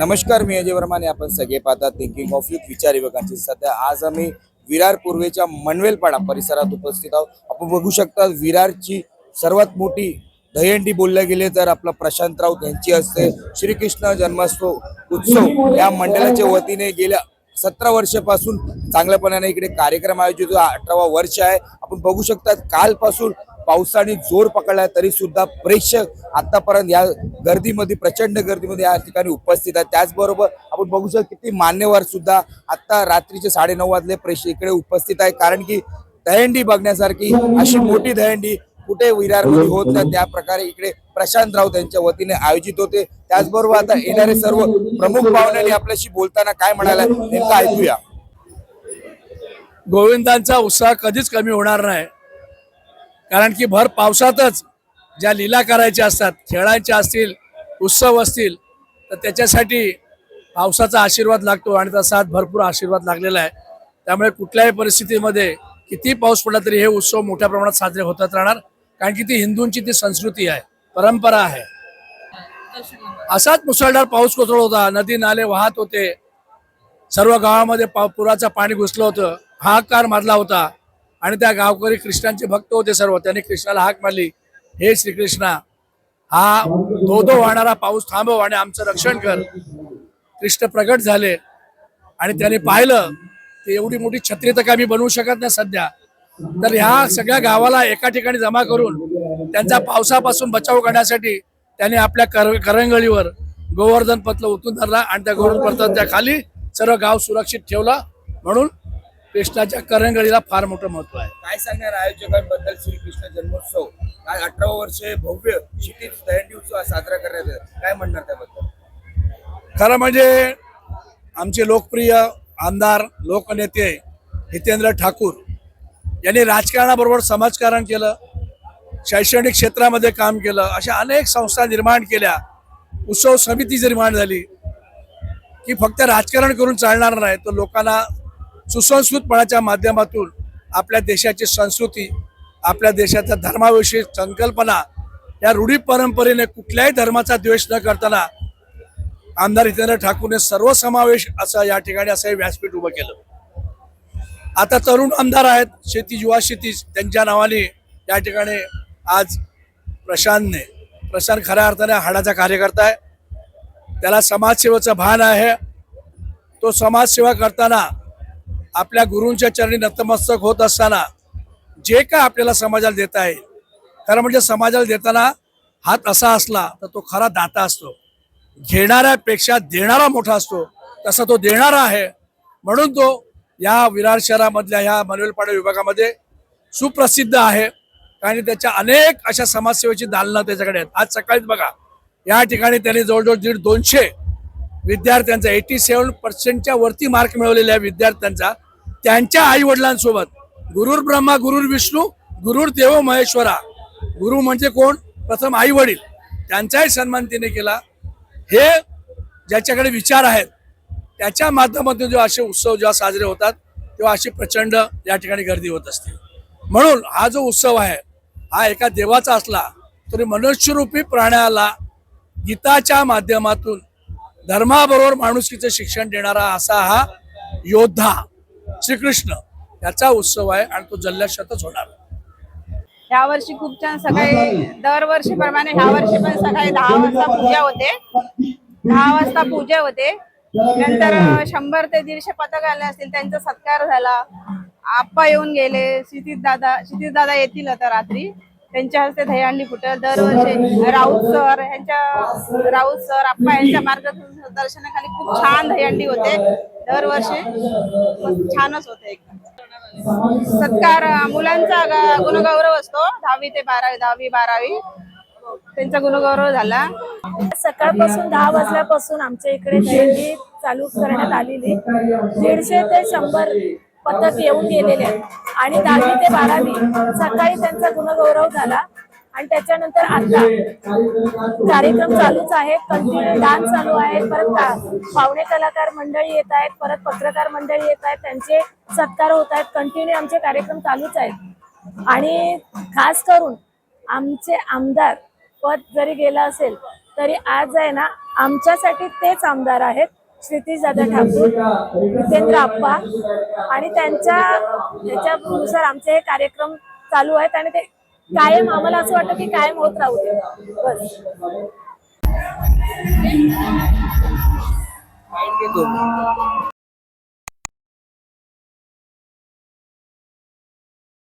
नमस्कार मी अजय वर्माने आपण सगळे पाहतात थिंकिंग ऑफ युथ विचार युवकांची सध्या आज आम्ही विरार पूर्वेच्या मनवेलपाडा परिसरात उपस्थित आहोत. आपण बघू शकता विरारची सर्वात मोठी दहीहंडी बोलल्या गेले तर आपला प्रशांत राऊत यांची असते. श्रीकृष्ण जन्मोत्सव उत्सव या मंडळाच्या वतीने गेल्या सतरा वर्षापासून चांगल्यापणाने इकडे कार्यक्रम आयोजित अठरावा वर्ष आहे. आपण बघू शकतात कालपासून पावसाने जोर पकडलाय तरी सुद्धा प्रेक्षक आतापर्यंत या गर्दीमध्ये प्रचंड गर्दीमध्ये या ठिकाणी उपस्थित आहेत. त्याचबरोबर आपण बघू शकतो किती मान्यवर सुद्धा आता रात्रीचे साडेनऊ वाजले प्रेक्षक इकडे उपस्थित आहे कारण की दहंडी बघण्यासारखी अशी मोठी दहंडी कुठे विरारमध्ये होत नाही. त्या प्रकारे इकडे प्रशांत राऊत यांच्या वतीने आयोजित होते. त्याचबरोबर आता येणारे सर्व प्रमुख पाहुण्यांनी आपल्याशी बोलताना काय म्हणाला नेमकं ऐकूया. गोविंदांचा उत्साह कधीच कमी होणार नाही. कारण की भर पावसातच ज्या लीला करायच्या असतात खेळायच्या असतील उत्सव असतील तर त्याच्यासाठी पावसाचा आशीर्वाद लागतो आणि तसा भरपूर आशीर्वाद लागलेला आहे. त्यामुळे कुठल्याही परिस्थितीमध्ये किती पाऊस पडला तरी हे उत्सव मोठ्या प्रमाणात साजरे होतात राहणार कारण की ती हिंदूंची ती संस्कृती आहे परंपरा आहे. असाच मुसळधार पाऊस कोसळत होता नदी नाले वाहत होते सर्व गावामध्ये पुराचं पाणी घुसलं होतं हाहाकार मारला होता. आणि त्या गावकरी कृष्णांचे भक्त होते सर्व. त्यांनी कृष्णाला हाक मारली. हे श्रीकृष्णा हा धो धो वाहणारा पाऊस थांबव आणि आमचं रक्षण कर. कृष्ण प्रगट झाले. आणि त्याने पाहिलं ते एवढी मोठी छत्री तर काय मी बनवू शकत नाही सध्या. तर ह्या सगळ्या गावाला एका ठिकाणी जमा करून त्यांचा पावसापासून बचाव करण्यासाठी त्याने आपल्या कर करंगळीवर गोवर्धन पत्र ओतून धरला आणि त्या गोवर्धन पत्राच्या खाली सर्व गाव सुरक्षित ठेवला म्हणून कृष्णाच्या करंगळीला फार मोठं महत्त्व आहे. काय सांगणार आयोजकांबद्दल श्रीकृष्ण जन्मोत्सव? काय अठरा वर्ष भव्य क्षितिज दहंडी उत्सव साजरा करण्यात येतो. काय म्हणणार त्याबद्दल? खरं म्हणजे आमचे लोकप्रिय आमदार लोकनेते हितेंद्र ठाकूर यांनी राजकारणाबरोबर समाजकारण केलं शैक्षणिक क्षेत्रामध्ये काम केलं अशा अनेक संस्था निर्माण केल्या. उत्सव समिती निर्माण झाली की फक्त राजकारण करून चालणार नाही तर लोकांना सुसंस्कृतपणाच्या माध्यमातून आपल्या देशाची संस्कृती आपल्या देशाच्या धर्माविषयी संकल्पना या रूढी परंपरेने कुठल्याही धर्माचा द्वेष न करताना आमदार हितेंद्र ठाकूरने सर्वसमावेश असं या ठिकाणी असं व्यासपीठ उभं केलं. आता तरुण आमदार आहेत शेती युवा शेती त्यांच्या नावाने या ठिकाणी आज प्रशांतने प्रशांत खऱ्या अर्थाने हाडाचा कार्यकर्ता आहे. त्याला समाजसेवेचं भान आहे. तो समाजसेवा करताना आपल्या गुरूंच्या चरणी नतमस्तक होत असताना जे काय आपल्याला समाजाला देता येईल खरं म्हणजे समाजाला देताना हात असा असला तर तो खरा दाता असतो. घेणाऱ्यापेक्षा देणारा मोठा असतो तसा तो देणारा आहे. म्हणून तो या विरार शहरामधल्या ह्या मनवेलपाडा विभागामध्ये सुप्रसिद्ध आहे. आणि त्याच्या अनेक अशा समाजसेवेची दालनं त्याच्याकडे आहेत. आज सकाळीच बघा या ठिकाणी त्यांनी जवळजवळ दीड दोनशे विद्यार्थ्यांचा एटी सेवन पर्सेंटच्या वरती मार्क मिळवलेल्या विद्यार्थ्यांचा त्यांच्या आई वडिलांसोबत गुरुर ब्रह्मा गुरुर विष्णू गुरुर देव महेश्वरा गुरु म्हणजे कोण? प्रथम आई वडील त्यांचाही सन्मान तिने केला. हे ज्याच्याकडे विचार आहेत त्याच्या माध्यमातून जेव्हा असे उत्सव जेव्हा साजरे होतात तेव्हा अशी प्रचंड या ठिकाणी गर्दी होत असते. म्हणून हा जो उत्सव आहे हा एका देवाचा असला तरी मनुष्यरूपी प्राण्याला गीताच्या माध्यमातून धर्माबरोबर माणुसकीचं शिक्षण देणारा असा हा योद्धा श्रीकृष्ण याचा उत्सव आहे आणि तो जल्ल्याशातच होणार. ह्या वर्षी खूप छान सकाळी दरवर्षी प्रमाणे ह्या वर्षी पण सकाळी दहा वाजता पूजा होते. दहा वाजता पूजा होते. नंतर शंभर ते दीडशे पथक आले असतील त्यांचा सत्कार झाला. आप्पा येऊन गेले क्षितिज दादा क्षितिज दादा येतील आता रात्री. त्यांच्या हस्ते दहीहंडी फुटल. दरवर्षी राऊत सर यांच्या राऊत सर आप्पा यांच्या मार्गदर्शनाखाली खूप छान दहीहंडी होते. दरवर्षी छानच होते सत्कार मुलांचा गुणगौरव असतो. दहावी ते बारावी दहावी बारावी. त्यांचा गुणगौरव झाला. सकाळपासून दहा वाजल्यापासून आमच्या इकडे दहीहंडी चालू करण्यात आलेली दीडशे ते शंभर पथक येऊन गेलेले आहेत. आणि दहावी ते बारावी सकाळी त्यांचा गुणगौरव झाला. आणि त्याच्यानंतर आता कार्यक्रम चालूच आहे. कंटिन्यू डान्स चालू आहे. परत पाहुणे कलाकार मंडळी येत आहेत. परत पत्रकार मंडळी येत आहेत. त्यांचे सत्कार होत आहेत. कंटिन्यू आमचे कार्यक्रम चालूच आहेत. आणि खास करून आमचे आमदार पद जरी गेला असेल तरी आज आहे ना आमच्यासाठी तेच आमदार आहेत. क्षितिज दादा ठाकूर जितेंद्र आप्पा आणि त्यांच्या याच्यानुसार आमचे हे कार्यक्रम चालू आहेत आणि ते कायम आम्हाला असं वाटतं की कायम होत राहू दे. बस. घेतो